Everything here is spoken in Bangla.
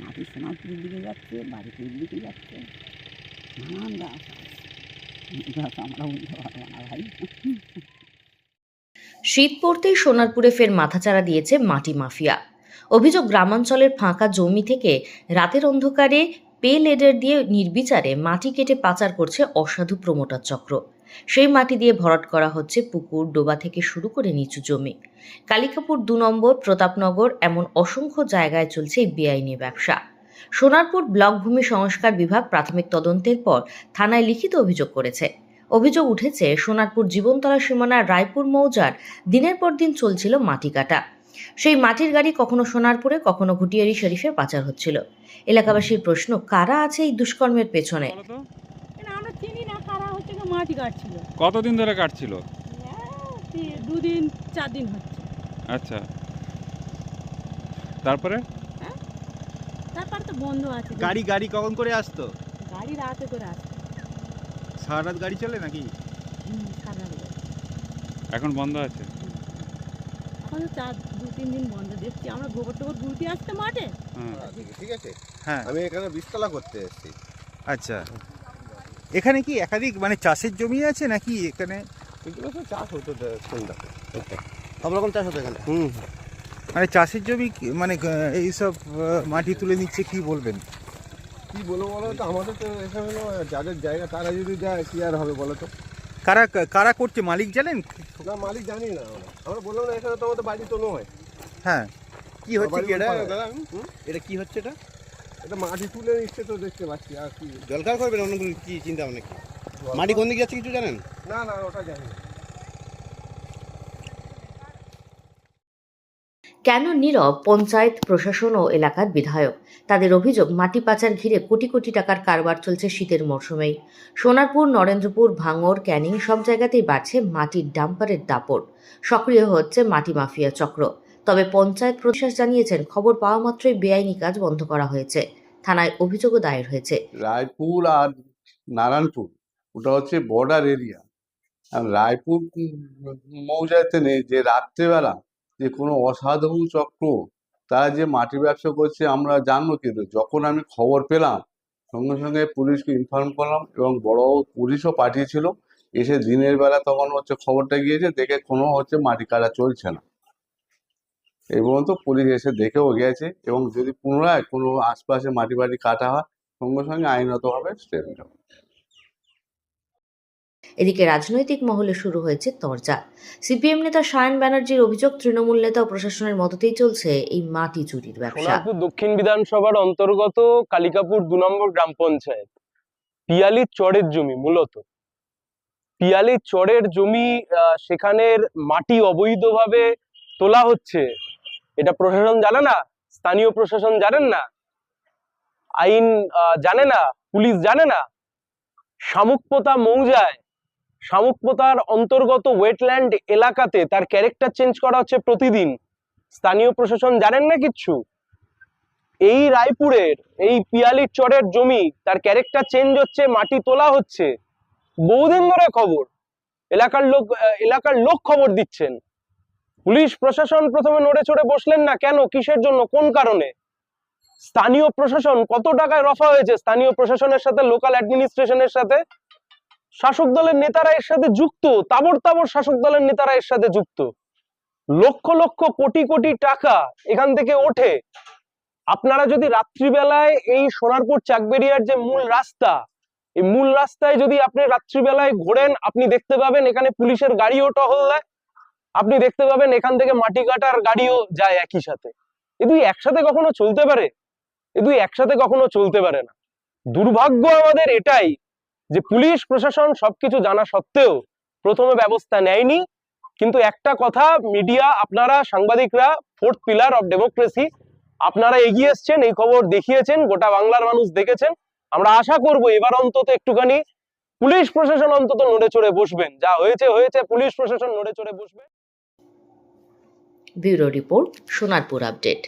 মাটি দিকে যাচ্ছে যাচ্ছে নানান শীত পড়তেই সোনারপুরে ফের মাথাচাড়া দিয়েছে মাটি মাফিয়া। অভিযোগ গ্রামাঞ্চলের ফাঁকা জমি থেকে রাতের অন্ধকারে পে লেডার দিয়ে নির্বিচারে মাটি কেটে পাচার করছে অসাধু প্রমোটার চক্র। সেই মাটি দিয়ে ভরাট করা হচ্ছে পুকুর, ডোবা থেকে শুরু করে নিচু জমি। কালিকাপুর দু নম্বর, প্রতাপনগর এমন অসংখ্য জায়গায় চলছে এই বেআইনি ব্যবসা। সোনারপুর ব্লক ভূমি সংস্কার বিভাগ প্রাথমিক তদন্তের পর থানায় লিখিত অভিযোগ করেছে। অভিযোগ উঠেছে, সোনারপুর জীবনতলা সীমানার রায়পুর মৌজার দিনের পর দিন চলছিল মাটি কাটা। সেই মাটির গাড়ি কখনো সোনারপুরে কখনো ঘুটিয়ারি শরীফে পাচার হচ্ছিল। এলাকাবাসীর প্রশ্ন কারা আছে এই দুষ্কর্মের পেছনে? আমরা চিনি না কারা হচ্ছে মাটি কাটছিল। কতদিন ধরে কাটছিল? দুদিন চার দিন হচ্ছে। আচ্ছা। তারপরে? তারপর তো বন্ধ আছে। গাড়ি গাড়ি কখন করে আসতো? গাড়ি রাতে করে আসে সারা রাত গাড়ি চলে নাকি। এখন বন্ধ আছে? এখন চার দু তিন দিন বন্ধ। দেখছি আমরা গোবর টোবর গুলতে আসতে মাঠে। হ্যাঁ ঠিক আছে হ্যাঁ। আমি এখানে বীজতলা করতে এসেছি। আচ্ছা। এখানে কি একাধিক মানে চাষের জমি আছে নাকি এখানে? এগুলো তো চাষ হতো সন্ধ্যাতে। সব রকম চাষ হতো এখানে। হুম। মানে চাষের জমি মানে এইসব মাটি তুলে নিচ্ছে কি বলবেন? কি বলব বলো তো? আমাদের তো এখানে হলো যাদের জায়গা তারা যদি যায় কি আর হবে বলো তো? কারা কারা করছে? মালিক জানেন? না মালিক জানি না আমরা। বললাম না এখানে তো আমাদের বাড়ি তো নয়। হ্যাঁ। কি হচ্ছে কি এটা? এটা কি হচ্ছে এটা? এটা মাটি তুলে নিচ্ছে তো দেখতে পাচ্ছি আর কি। জলকার করবেন অন্য কি চিন্তা ভাবনা কি? মাটি কোন দিকে যাচ্ছে কিছু জানেন? না না ওটা জানি না। কেন নীরব পঞ্চায়েত, প্রশাসন ও এলাকার বিধায়ক? তাদের অভিযোগ, মাটি পাচার ঘিরে কোটি কোটি টাকার কারবার চলছে শীতের মরশুমেই। সোনারপুর, নরেন্দ্রপুর ভাঙর ক্যানিং সব জায়গাতেই বাড়ছে মাটির ডাম্পারের দাপট। সক্রিয় হচ্ছে মাটি মাফিয়া চক্র। তবে পঞ্চায়েত প্রশাস জানিয়েছেন, খবর পাওয়া মাত্রই বেআইনি কাজ বন্ধ করা হয়েছে। থানায় অভিযোগও দায়ের হয়েছে। রায়পুর আর নারায়ণপুর, ওটা হচ্ছে বর্ডার এরিয়া রায়পুর মৌজাতে নেই, যে রাত্রেবেলা যে কোনো অসাধু চক্র, তারা যে মাটি ব্যবসা করছে, আমরা জানব কিন্তু। যখন আমি খবর পেলাম, সঙ্গে সঙ্গে পুলিশকে ইনফর্ম করলাম এবং বড় পুলিশও পাঠিয়েছিল। এসে দিনের বেলা তখন হচ্ছে খবরটা গিয়েছে, দেখে কোনো হচ্ছে মাটি কাটা চলছে না। এই পর্যন্ত পুলিশ এসে দেখেও গেছে এবং যদি পুনরায় কোনো আশপাশে মাটি বাড়ি কাটা হয়, সঙ্গে সঙ্গে আইনগতভাবে স্টেপ নেব এদিকে রাজনৈতিক মহলে শুরু হয়েছে তরজা। সিপিএম নেতা সায়ন ব্যানার্জির অভিযোগ, তৃণমূল নেতা ও প্রশাসনের মদতেই চলছে এই মাটি চুরির ব্যবসা। দক্ষিণ বিধানসভার অন্তর্গত কালিকাপুর দু নম্বর গ্রাম পঞ্চায়েত। পিয়ালির চরের জমি মূলত। পিয়ালির চরের জমি সেখানের মাটি অবৈধভাবে তোলা হচ্ছে। এটা প্রশাসন জানে না? স্থানীয় প্রশাসন জানেন না? আইন জানে না? পুলিশ জানে না? শামুকপোতা মৌজায় শামুকপোতার অন্তর্গত ওয়েটল্যান্ড এলাকাতে তার ক্যারেক্টার চেঞ্জ করা হচ্ছে প্রতিদিন। স্থানীয় প্রশাসন জানেন না কিচ্ছু? এই রায়পুরের, এই পিয়ালির চরের জমি, তার ক্যারেক্টার চেঞ্জ হচ্ছে, মাটি তোলা হচ্ছে। বহুদিন ধরে খবর। এলাকার লোক এলাকার লোক খবর দিচ্ছেন। পুলিশ প্রশাসন প্রথমে নড়ে চড়ে বসলেন না কেন, কিসের জন্য, কোন কারণে? স্থানীয় প্রশাসন কত টাকায় রফা হয়েছে? স্থানীয় প্রশাসনের সাথে লোকাল অ্যাডমিনিস্ট্রেশনের সাথে? শাসক দলের নেতারা এর সাথে যুক্ত তাবর তাবর শাসক দলের নেতারা এর সাথে যুক্ত। লক্ষ লক্ষ কোটি কোটি টাকা এখান থেকে ওঠে। আপনারা যদি রাত্রিবেলায় এই সোনারপুর চাকবেরিয়ার যে মূল রাস্তা, এই মূল রাস্তায় যদি আপনি রাত্রিবেলায় ঘোরেন, আপনি দেখতে পাবেন এখানে পুলিশের গাড়িও টহল দেয়। আপনি দেখতে পাবেন এখান থেকে মাটি কাটার গাড়িও যায় একই সাথে। এ দুই একসাথে কখনো চলতে পারে? এ দুই একসাথে কখনো চলতে পারে না। দুর্ভাগ্য আমাদের এটাই যে পুলিশ, প্রশাসন সবকিছু জানা সত্ত্বেও প্রথমে ব্যবস্থা নেয়নি। কিন্তু একটা কথা, মিডিয়া, আপনারা সাংবাদিকরা ফোর্থ পিলার অফ ডেমোক্রেসি আপনারা এগিয়ে এসছেন, এই খবর দেখিয়েছেন, গোটা বাংলার মানুষ দেখেছেন। আমরা আশা করব এবার অন্তত একটুখানি পুলিশ, প্রশাসন অন্তত নড়ে চড়ে বসবেন। যা হয়েছে হয়েছে, পুলিশ, প্রশাসন নড়ে চড়ে বসবে। Bureau report, Sonarpur update.